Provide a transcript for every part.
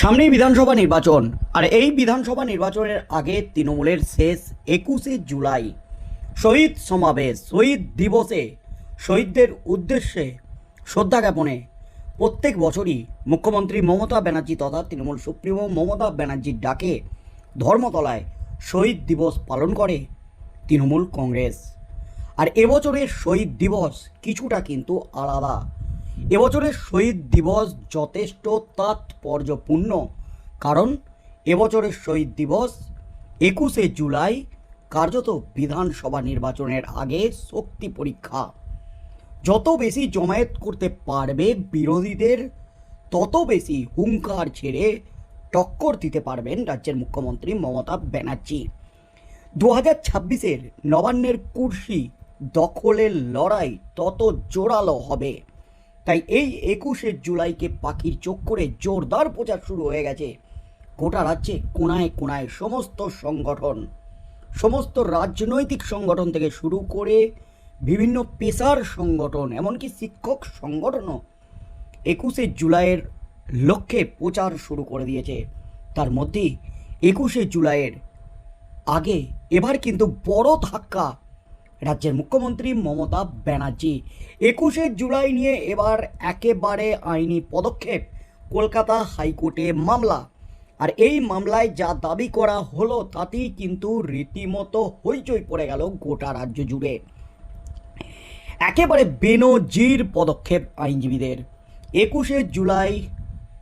সামনেই বিধানসভা নির্বাচন। আর এই বিধানসভা নির্বাচনের আগে তৃণমূলের শেষ একুশে জুলাই শহীদ সমাবেশ, শহীদ দিবসে শহীদদের উদ্দেশ্যে শ্রদ্ধা জ্ঞাপনে প্রত্যেক বছরই মুখ্যমন্ত্রী মমতা ব্যানার্জি তথা তৃণমূল সুপ্রিমো মমতা ব্যানার্জির ডাকে ধর্মতলায় শহীদ দিবস পালন করে তৃণমূল কংগ্রেস। আর এবছরের শহীদ দিবস কিছুটা কিন্তু আলাদা। এবছরের শহীদ দিবস যথেষ্ট তাৎপর্যপূর্ণ, কারণ এবছরের শহীদ দিবস একুশে জুলাই কার্যত বিধানসভা নির্বাচনের আগে শক্তি পরীক্ষা। যত বেশি জমায়েত করতে পারবে বিরোধীদের, তত বেশি হুঙ্কার ছেড়ে টক্কর দিতে পারবেন রাজ্যের মুখ্যমন্ত্রী মমতা ব্যানার্জি। দু হাজার ছাব্বিশের নবান্নের কুর্সি দখলের লড়াই তত জোরালো হবে। তাই এই একুশে জুলাইকে পাখির চোখ করে জোরদার প্রচার শুরু হয়ে গেছে। গোটা রাজ্যে কোনায় কোনায় সমস্ত সংগঠন, সমস্ত রাজনৈতিক সংগঠন থেকে শুরু করে বিভিন্ন পেশার সংগঠন, এমনকি শিক্ষক সংগঠনও একুশে জুলাইয়ের লক্ষ্যে প্রচার শুরু করে দিয়েছে। তার মধ্যেই একুশে জুলাইয়ের আগে এবার কিন্তু বড় ধাক্কা রাজ্যের মুখ্যমন্ত্রী মমতা ব্যানার্জি। একুশে জুলাই নিয়ে এবার একেবারে আইনি পদক্ষেপ, কলকাতা হাইকোর্টে মামলা। আর এই মামলায় যা দাবি করা হলো তাতেই কিন্তু রীতিমতো হইচই পড়ে গেল গোটা রাজ্য জুড়ে। একেবারে বেনজির পদক্ষেপ আইনজীবীদের। একুশে জুলাই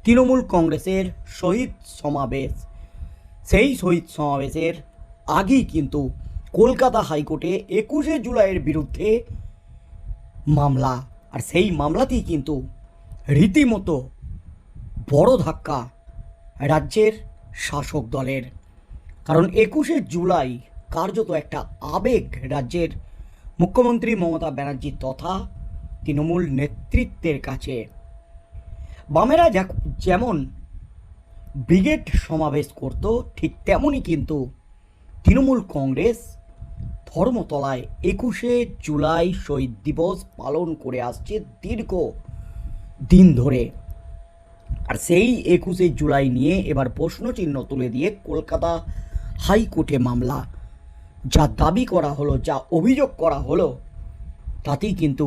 তৃণমূল কংগ্রেসের শহীদ সমাবেশ। সেই শহীদ সমাবেশের আগেই কিন্তু কলকাতা হাইকোর্টে একুশে জুলাইয়ের বিরুদ্ধে মামলা। আর সেই মামলাতেই কিন্তু রীতিমতো বড় ধাক্কা রাজ্যের শাসক দলের। কারণ একুশে জুলাই কার্যত একটা আবেগ রাজ্যের মুখ্যমন্ত্রী মমতা ব্যানার্জি তথা তৃণমূল নেতৃত্বের কাছে। বামেরা যেমন ব্রিগেড সমাবেশ করত, ঠিক তেমনই কিন্তু তৃণমূল কংগ্রেস ধর্মতলায় একুশে জুলাই শহীদ দিবস পালন করে আসছে দীর্ঘ দিন ধরে। আর সেই একুশে জুলাই নিয়ে এবার প্রশ্নচিহ্ন তুলে দিয়ে কলকাতা হাইকোর্টে মামলা। যা দাবি করা হলো, যা অভিযোগ করা হলো, তাতেই কিন্তু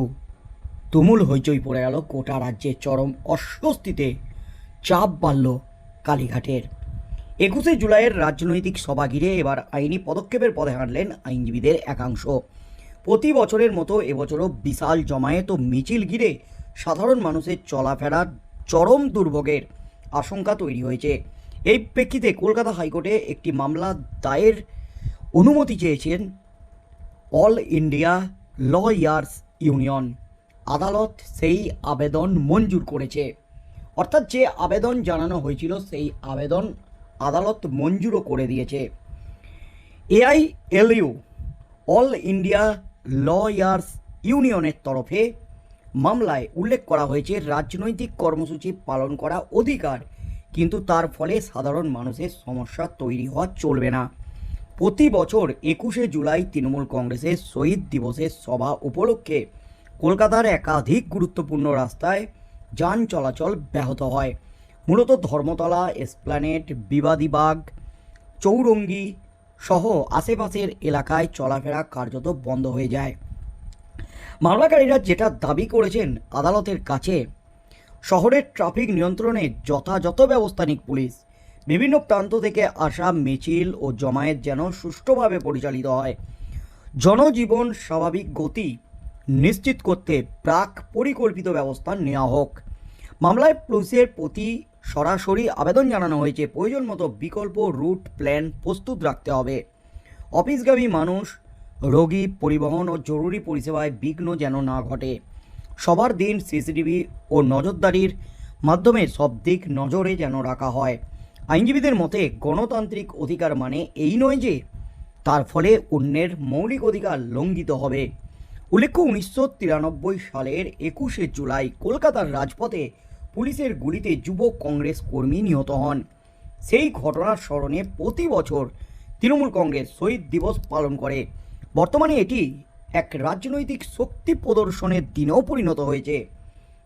তুমুল হইচই পড়ে গেল গোটা রাজ্যে চরম অস্বস্তিতে চাপ বাড়ল কালীঘাটের। একুশে জুলাইয়ের রাজনৈতিক সভা ঘিরে এবার আইনি পদক্ষেপের পথে হাঁটলেন আইনজীবীদের একাংশ। প্রতি বছরের মতো এবছরও বিশাল জমায়েত ও মিছিল ঘিরে সাধারণ মানুষের চলাফেরার চরম দুর্ভোগের আশঙ্কা তৈরি হয়েছে। এই প্রেক্ষিতে কলকাতা হাইকোর্টে একটি মামলা দায়ের অনুমতি চেয়েছেন অল ইন্ডিয়া ল ইয়ার্স ইউনিয়ন। আদালত সেই আবেদন মঞ্জুর করেছে। অর্থাৎ যে আবেদন জানানো হয়েছিল সেই আবেদন আদালত মঞ্জুরও করে দিয়েছে। AILU All India Lawyers ইউনিয়নের তরফে মামলায় উল্লেখ করা হয়েছে, রাজনৈতিক কর্মসূচি পালন করা অধিকার, কিন্তু তার ফলে সাধারণ মানুষের সমস্যা তৈরি হওয়া চলবে না। প্রতি বছর একুশে জুলাই তৃণমূল কংগ্রেসের শহীদ দিবসের সভা উপলক্ষে কলকাতার একাধিক গুরুত্বপূর্ণ রাস্তায় যান চলাচল ব্যাহত হয়। মূলত ধর্মতলা, এসপ্ল্যানেট বিবাদীবাগ চৌরঙ্গি সহ আশেপাশের এলাকায় চলাফেরা কার্যত বন্ধ হয়ে যায়। মামলাকারীরা যেটা দাবি করেছেন আদালতের কাছে, শহরের ট্রাফিক নিয়ন্ত্রণে যথাযথ ব্যবস্থা নিক পুলিশ। বিভিন্ন প্রান্ত থেকে আসা মিছিল ও জমায়েত যেন সুষ্ঠুভাবে পরিচালিত হয়। জনজীবন স্বাভাবিক গতি নিশ্চিত করতে প্রাক পরিকল্পিত ব্যবস্থা নেওয়া হোক। মামলায় পুলিশের প্রতি সরাসরি আবেদন জানানো হয়েছে। প্রয়োজন মতো বিকল্প রুট প্ল্যান প্রস্তুত রাখতে হবে। অফিসগামী মানুষ, রোগী, পরিবহন ও জরুরি পরিষেবায় বিঘ্ন যেন না ঘটে। সবার দিন সিসিটিভি ও নজরদারির মাধ্যমে সব দিক নজরে যেন রাখা হয়। আইনজীবীদের মতে, গণতান্ত্রিক অধিকার মানে এই নয় যে, তার ফলে অন্যের মৌলিক অধিকার লঙ্ঘিত হবে। উল্লেখ্য, উনিশশো তিরানব্বই সালের একুশে জুলাই কলকাতার রাজপথে পুলিশের গুলিতে যুব কংগ্রেস কর্মী নিহত হন। সেই ঘটনার স্মরণে প্রতি বছর তৃণমূল কংগ্রেস শহীদ দিবস পালন করে। বর্তমানে এটি এক রাজনৈতিক শক্তি প্রদর্শনের দিনেও পরিণত হয়েছে।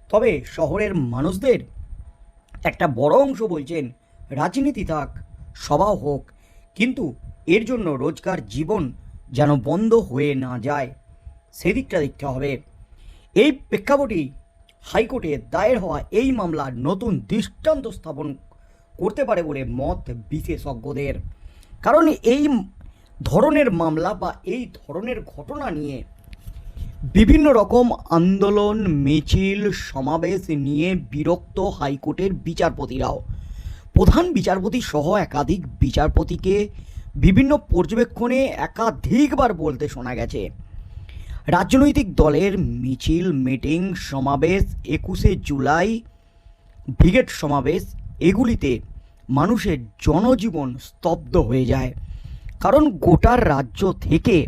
তবে শহরের মানুষদের একটা বড় অংশ বলছেন, রাজনীতি থাক, সভা হোক, কিন্তু এর জন্য রোজকার জীবন যেন বন্ধ হয়ে না যায়। সেদিকটা দেখতে হবে। এই প্রেক্ষাপটে হাইকোর্টে দায়ের হওয়া এই মামলার নতুন দৃষ্টান্ত স্থাপন করতে পারে বলে মত বিশেষজ্ঞদের। কারণ এই ধরনের মামলা বা এই ধরনের ঘটনা নিয়ে বিভিন্ন রকম আন্দোলন, মিছিল, সমাবেশ নিয়ে বিরক্ত হাইকোর্টের বিচারপতিরাও। প্রধান বিচারপতি সহ একাধিক বিচারপতিকে বিভিন্ন পর্যবেক্ষণে একাধিকবার বলতে শোনা গেছে। রাজনৈতিক দলের মিছিল, মিটিং, সমাবেশ, একুশে জুলাই, ব্রিগেড সমাবেশ, এগুলিতে মানুষের জনজীবন স্তব্ধ হয়ে যায়। কারণ গোটার রাজ্য থেকে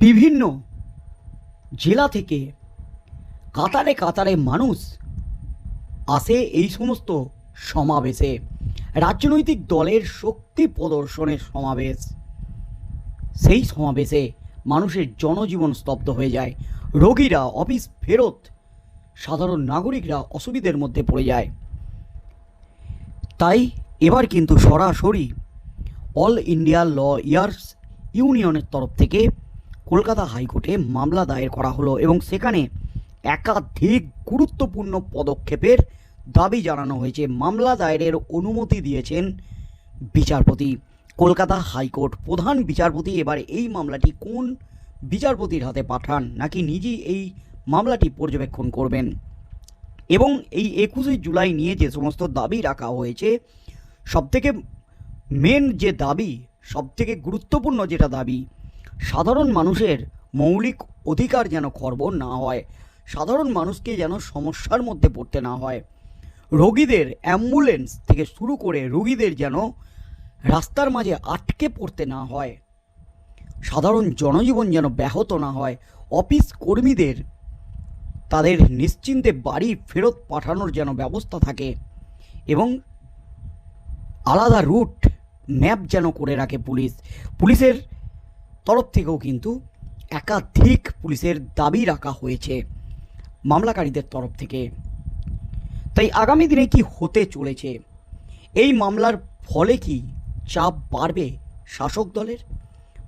বিভিন্ন জেলা থেকে কাতারে কাতারে মানুষ আসে এই সমস্ত সমাবেশে। রাজনৈতিক দলের শক্তি প্রদর্শনের সমাবেশ, সেই সমাবেশে মানুষের জনজীবন স্তব্ধ হয়ে যায়। রোগীরা অফিস ফেরত, সাধারণ নাগরিকরা অসুবিধের মধ্যে পড়ে যায়। তাই এবার কিন্তু সরাসরি অল ইন্ডিয়া ল ইয়ার্স ইউনিয়নের তরফ থেকে কলকাতা হাইকোর্টে মামলা দায়ের করা হলো এবং সেখানে একাধিক গুরুত্বপূর্ণ পদক্ষেপের দাবি জানানো হয়েছে। মামলা দায়েরের অনুমতি দিয়েছেন বিচারপতি। কলকাতা হাইকোর্ট প্রধান বিচারপতি এবার এই মামলাটি কোন বিচারপতির হাতে পাঠান নাকি নিজেই এই মামলাটি পর্যবেক্ষণ করবেন? এবং এই একুশে জুলাই নিয়ে যে সমস্ত দাবি রাখা হয়েছে, সবথেকে মেন যে দাবি, সবথেকে গুরুত্বপূর্ণ যেটা দাবি, সাধারণ মানুষের মৌলিক অধিকার যেন খর্ব না হয়, সাধারণ মানুষকে যেন সমস্যার মধ্যে পড়তে না হয়, রোগীদের অ্যাম্বুলেন্স থেকে শুরু করে রোগীদের যেন রাস্তার মাঝে আটকে পড়তে না হয়। সাধারণ জনজীবন যেন ব্যাহত না হয়। অফিস কর্মীদের তাদের নিশ্চিন্তে বাড়ি ফেরত পাঠানোর যেন ব্যবস্থা থাকে এবং আলাদা রুট, ম্যাপ যেন করে রাখে পুলিশ। পুলিশের তরফ থেকেও কিন্তু একাধিক পুলিশের দাবি রাখা হয়েছে মামলাকারীদের তরফ থেকে। তাই আগামী দিনে কি হতে চলেছে? এই মামলার ফলে কি চাপ বাড়বে শাসক দলের?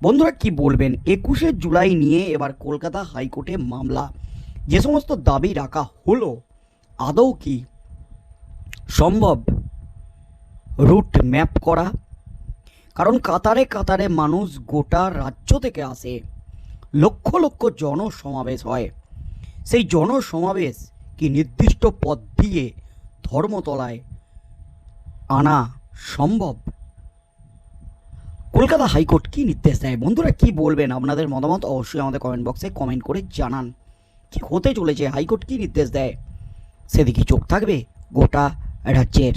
বন্ধুরা, কি বলবেন? একুশে জুলাই নিয়ে এবার কলকাতা হাইকোর্টে মামলা। যে সমস্ত দাবি রাখা হলো, আদৌ কি সম্ভব? রুট ম্যাপ করা? কারণ কাতারে কাতারে মানুষ গোটা রাজ্য থেকে আসে। লক্ষ লক্ষ জনসমাবেশ হয়। সেই জনসমাবেশ কি নির্দিষ্ট পথ দিয়ে ধর্মতলায় আনা সম্ভব? কলকাতা হাইকোর্ট কি নির্দেশ দেয়? বন্ধুরা, কি বলবেন? আপনাদের মতামত অবশ্যই আমাদের কমেন্ট বক্সে কমেন্ট করে জানান। কি হতে চলেছে? হাইকোর্ট কি নির্দেশ দেয়? সেদিকে চোখ থাকবে গোটা রাজ্যের।